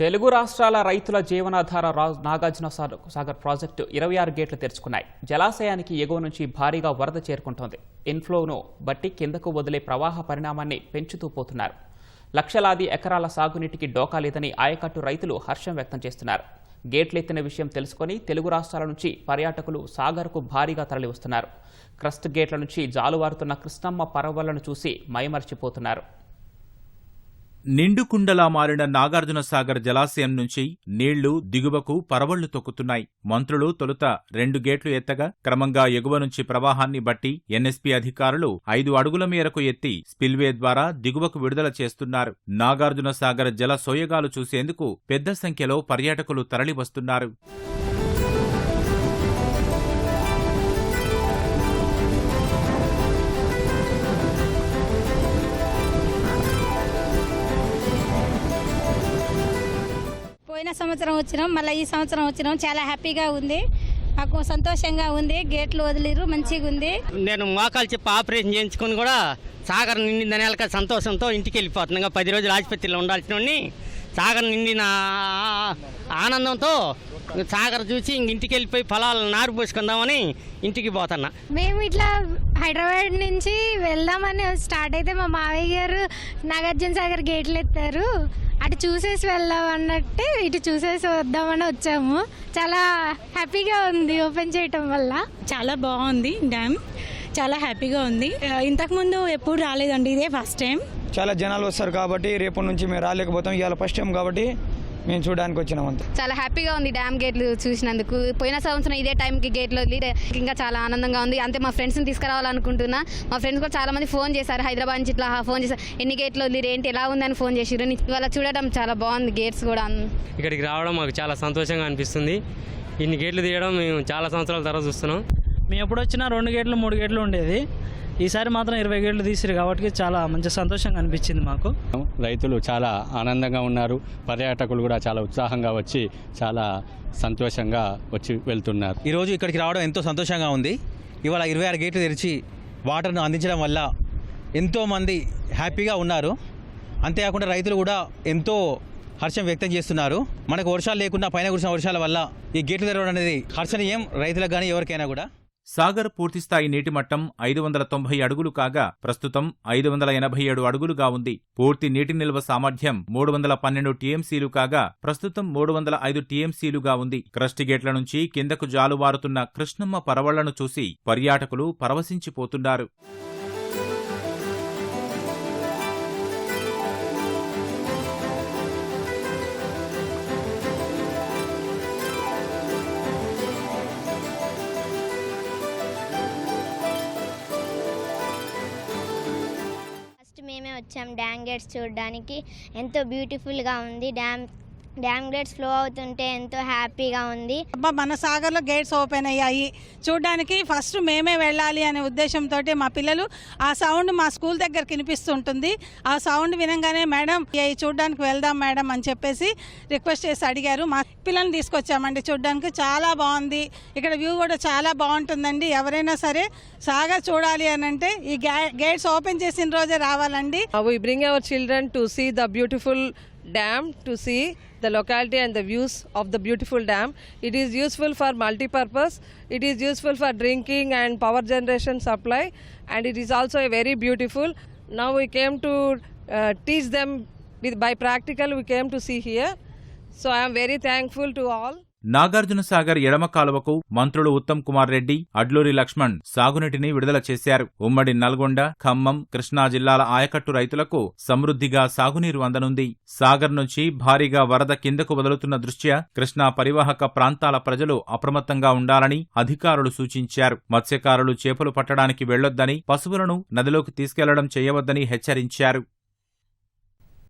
తెలుగు రాష్ట్రాల రైతుల జీవనాధార నాగార్జున సాగర్ సాగర్ ప్రాజెక్టు ఇరవై ఆరు గేట్లు తెరుచుకున్నాయి. జలాశయానికి ఎగువ నుంచి భారీగా వరద చేరుకుంటోంది. ఇన్ఫ్లోను బట్టి కిందకు వదిలే ప్రవాహ పరిణామాన్ని పెంచుతూ పోతున్నారు. లక్షలాది ఎకరాల సాగునీటికి డోకా లేదని ఆయకట్టు రైతులు హర్షం వ్యక్తం చేస్తున్నారు. గేట్లెత్తిన విషయం తెలుసుకొని తెలుగు రాష్ట్రాల నుంచి పర్యాటకులు సాగర్కు భారీగా తరలివస్తున్నారు. క్రస్ట్ గేట్ల నుంచి జాలువారుతున్న కృష్ణమ్మ పరవళ్ళను చూసి మైమర్చిపోతున్నారు. నిండుకుండలా మారిన నాగార్జున సాగర్ జలాశయం నుంచి నీళ్ళు దిగువకు పరవళ్ళు తొక్కుతున్నాయి. మంత్రులు తొలుత రెండు గేట్లు ఎత్తగా క్రమంగా ఎగువ నుంచి ప్రవాహాన్ని బట్టి ఎన్ఎస్పీ అధికారులు ఐదు అడుగుల మేరకు ఎత్తి స్పిల్వే ద్వారా దిగువకు విడుదల చేస్తున్నారు. నాగార్జున సాగర్ జల సోయగాలు చూసేందుకు పెద్ద సంఖ్యలో పర్యాటకులు తరలివస్తున్నారు. పోయిన సంవత్సరం వచ్చినాం మళ్ళీ ఈ సంవత్సరం వచ్చినాం. చాలా హ్యాపీగా ఉంది. మాకు సంతోషంగా ఉంది. గేట్లు వదిలిరు మంచిగా ఉంది. నేను మోకాలు చెప్పి ఆపరేషన్ చేయించుకొని కూడా సాగర్ నిండిన నెలక సంతోషంతో ఇంటికి వెళ్ళిపోతున్నాను ఇంకా పది రోజులు ఆసుపత్రిలో ఉండాల్సిన వాడిని సాగర్ నిండిన ఆనందంతో సాగర్ చూసి ఇంక ఇంటికి వెళ్ళిపోయి పొలాలను నారు పోసుకుందామని ఇంటికి పోతున్నా. మేము ఇట్లా హైదరాబాద్ నుంచి వెళ్దామని స్టార్ట్ అయితే మా మావయ్య గారు నాగార్జున సాగర్ గేట్లు ఎత్తారు. అటు చూసేసి వెళ్దాం అన్నట్టు ఇటు చూసేసి వద్దామని వచ్చాము. చాలా హ్యాపీగా ఉంది ఓపెన్ చేయటం వల్ల. చాలా బాగుంది డ్యామ్. చాలా హ్యాపీగా ఉంది. ఇంతకుముందు ఎప్పుడు రాలేదండి ఇదే ఫస్ట్ టైం చాలా జనాలు వస్తారు కాబట్టి రేపటి నుంచి మేము రాలేకపోతాం. ఇవాళ ఫస్ట్ టైం కాబట్టి మేము చూడడానికి వచ్చినాం అంతే. చాలా హ్యాపీగా ఉంది డ్యామ్ గేట్లు చూసినందుకు. పోయిన సంవత్సరం ఇదే టైంకి గేట్లు వదిలి ఇంకా చాలా ఆనందంగా ఉంది. అంతే మా ఫ్రెండ్స్ని తీసుకురావాలనుకుంటున్నా. మా ఫ్రెండ్స్ కూడా చాలా మంది ఫోన్ చేశారు. హైదరాబాద్ నుంచి ఇట్లా ఫోన్ చేశారు. ఎన్ని గేట్లు వదిలి ఏంటి ఎలా ఉందని ఫోన్ చేసిర్రు. ఇవాళ చూడడం చాలా బాగుంది గేట్స్ కూడా. ఇక్కడికి రావడం మాకు చాలా సంతోషంగా అనిపిస్తుంది. ఇన్ని గేట్లు తీయడం మేము చాలా సంవత్సరాల తర్వాత చూస్తున్నాం. మేము ఎప్పుడు వచ్చినా రెండు గేట్లు మూడు గేట్లు ఉండేది. ఈసారి మాత్రం ఇరవై గేట్లు తీసిరు కాబట్టి చాలా మంచి సంతోషంగా అనిపించింది మాకు. రైతులు చాలా ఆనందంగా ఉన్నారు. పర్యాటకులు కూడా చాలా ఉత్సాహంగా వచ్చి చాలా సంతోషంగా వచ్చి వెళ్తున్నారు. ఈరోజు ఇక్కడికి రావడం ఎంతో సంతోషంగా ఉంది. ఇవాళ ఇరవై ఆరు గేట్లు తెరిచి వాటర్ను అందించడం వల్ల ఎంతోమంది హ్యాపీగా ఉన్నారు. అంతేకాకుండా రైతులు కూడా ఎంతో హర్షం వ్యక్తం చేస్తున్నారు. మనకు వర్షాలు లేకుండా పైన కురిసిన వర్షాల వల్ల ఈ గేట్లు తెరవడం అనేది హర్షణీయం రైతులకు కానీ ఎవరికైనా కూడా. సాగర్ పూర్తిస్థాయి నీటిమట్టం ఐదు వందల తొంభై అడుగులు కాగా ప్రస్తుతం ఐదు వందల ఎనభై ఏడు అడుగులుగా ఉంది. పూర్తి నీటి నిల్వ సామర్థ్యం మూడు వందల పన్నెండు టీఎంసీలు కాగా ప్రస్తుతం మూడు వందల ఐదు టీఎంసీలుగా ఉంది. క్రస్ట్ గేట్ల నుంచి కిందకు జాలువారుతున్న కృష్ణమ్మ పరవళ్ళను చూసి పర్యాటకులు పరవశించిపోతున్నారు. వచ్చాం. డ్యామ్ గేట్స్ చూడడానికి. ఎంతో బ్యూటిఫుల్గా ఉంది. డ్యామ్ డ్యామ్ గేట్స్ ఫ్లో అవుతుంటే ఎంతో హ్యాపీగా ఉంది. అబ్బా మన సాగర్లో గేట్స్ ఓపెన్ అయ్యాయి. చూడడానికి ఫస్ట్ మేమే వెళ్ళాలి అనే ఉద్దేశంతో మా పిల్లలు ఆ సౌండ్ మా స్కూల్ దగ్గర వినిపిస్తుంటుంది. ఆ సౌండ్ వినంగానే మేడం ఇవి చూడడానికి వెళ్దాం మేడం అని చెప్పేసి రిక్వెస్ట్ చేసి అడిగారు. మా పిల్లల్ని తీసుకొచ్చామండి చూడడానికి. చాలా బాగుంది. ఇక్కడ వ్యూ కూడా చాలా బాగుంటుందండి. ఎవరైనా సరే సాగర్ చూడాలి అని అంటే ఈ గేట్స్ ఓపెన్ చేసిన రోజే రావాలండి. Bring our children to see the beautiful dam to see the locality and the views of the beautiful dam. It is useful for multi-purpose. It is useful for drinking and power generation supply. And it is also a very beautiful. Now we came to uh, teach them with by practical we came to see here. So i am very thankful to all Nagarjuna Sagar ఎడమ కాలువకు మంత్రులు ఉత్తమ్ కుమార్ రెడ్డి అడ్లూరి లక్ష్మణ్ సాగునీటిని విడుదల చేశారు. ఉమ్మడి నల్గొండ ఖమ్మం కృష్ణా జిల్లాల ఆయకట్టు రైతులకు సమృద్ధిగా సాగునీరు అందనుంది. సాగర్ నుంచి భారీగా వరద కిందకు వదులుతున్న దృష్ట్యా కృష్ణా పరివాహక ప్రాంతాల ప్రజలు అప్రమత్తంగా ఉండాలని అధికారులు సూచించారు. మత్స్యకారులు చేపలు పట్టడానికి వెళ్ళొద్దని పశువులను నదిలోకి తీసుకెళ్ళడం చేయవద్దని హెచ్చరించారు.